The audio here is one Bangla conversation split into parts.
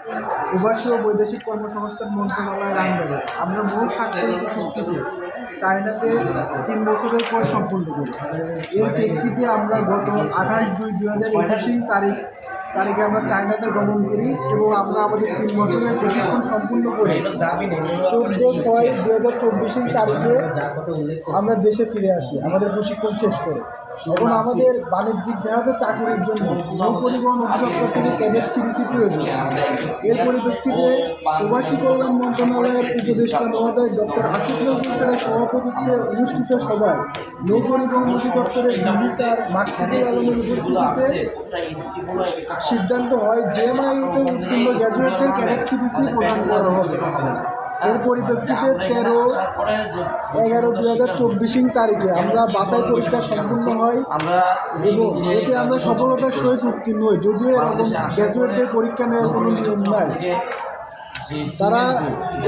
প্রবাসী ও বৈদেশিক কর্মসংস্থান মন্ত্রণালয়ের আন্দোলন আমরা মূল স্বাক্ষরিত চুক্তিতে চায়নাতে তিন বছরের পর সম্পূর্ণ করি। এর প্রেক্ষিতে আমরা গত আঠাশ দুই দু হাজার একুশে তারিখ তারিখে আমরা চায়নাতে গমন করি এবং আমরা আমাদের তিন বছরের প্রশিক্ষণ সম্পূর্ণ করি। চোদ্দ ছয় দু হাজার চব্বিশের তারিখে আমরা দেশে ফিরে আসি, আমাদের প্রশিক্ষণ শেষ করে। এবং আমাদের বাণিজ্যিক জাহাজে চাকরির জন্য নৌ পরিবহন অধিদপ্তর থেকে ক্যাডেট সিরিজটি প্রয়োজন। এর পরিপ্রেক্ষিতে প্রবাসী কল্যাণ মন্ত্রণালয়ের উপদেষ্টা মহোদয় ডক্টর আসিফ নজরুল স্যারের সভাপতিত্বে অনুষ্ঠিত সভায় নৌ পরিবহন অধিদপ্তরের ডিজি স্যার মাকসুদুল আলমের উপস্থিতিতে সিদ্ধান্ত হয় জেএমআইতে উত্তীর্ণ গ্র্যাজুয়েটদের ক্যাডেট সিবিসি প্রদান করা হবে। এর পরিপ্রেক্ষিতে তেরো এগারো দু হাজার চব্বিশিং তারিখে আমরা বাসায় পরীক্ষা সম্পূর্ণ হয় এবং এতে আমরা সফলতার সহিত উত্তীর্ণ হই। যদিও এরকম গ্র্যাজুয়েটদের পরীক্ষা নেওয়ার কোনো নিয়ম নাই। তারা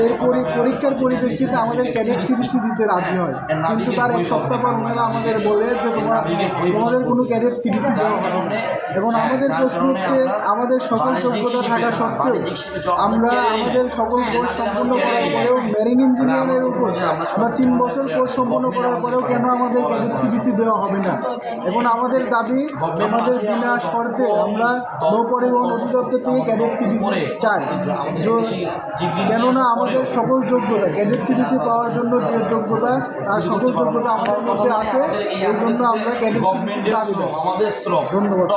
এর পরি পরীক্ষার পরিপ্রেক্ষিতে আমাদের ক্যাডেট সিবিসি দিতে রাজি হয়। কিন্তু তার এক সপ্তাহ পর ওনারা আমাদের বলে যে তোমার তোমাদের কোনো ক্যাডেট সিবিসি দেওয়া হবে এবং আমাদের প্রশ্ন হচ্ছে, আমাদের সকল যোগ্যতা থাকা সত্ত্বেও আমরা আমাদের সকল কোর্স সম্পূর্ণ করার পরেও মেরিন ইঞ্জিনিয়ারের উপর আমরা তিন বছর কোর্স সম্পূর্ণ করার পরেও কেন আমাদের ক্যাডেট সিবিসি দেওয়া হবে না? এবং আমাদের দাবি, আমাদের বিনা শর্তে আমরা নৌ পরিবহন অধিদপ্তর থেকে ক্যাডেট সিবিসি চাই। কেননা আমাদের সকল যোগ্যতা ক্যাডেট সিবিসি পাওয়ার জন্য যে যোগ্যতা তার সকল যোগ্যতা আমাদের মধ্যে আছে এই জন্য আমরা ক্যাডেট সিডিসি দাবি ধন্যবাদ।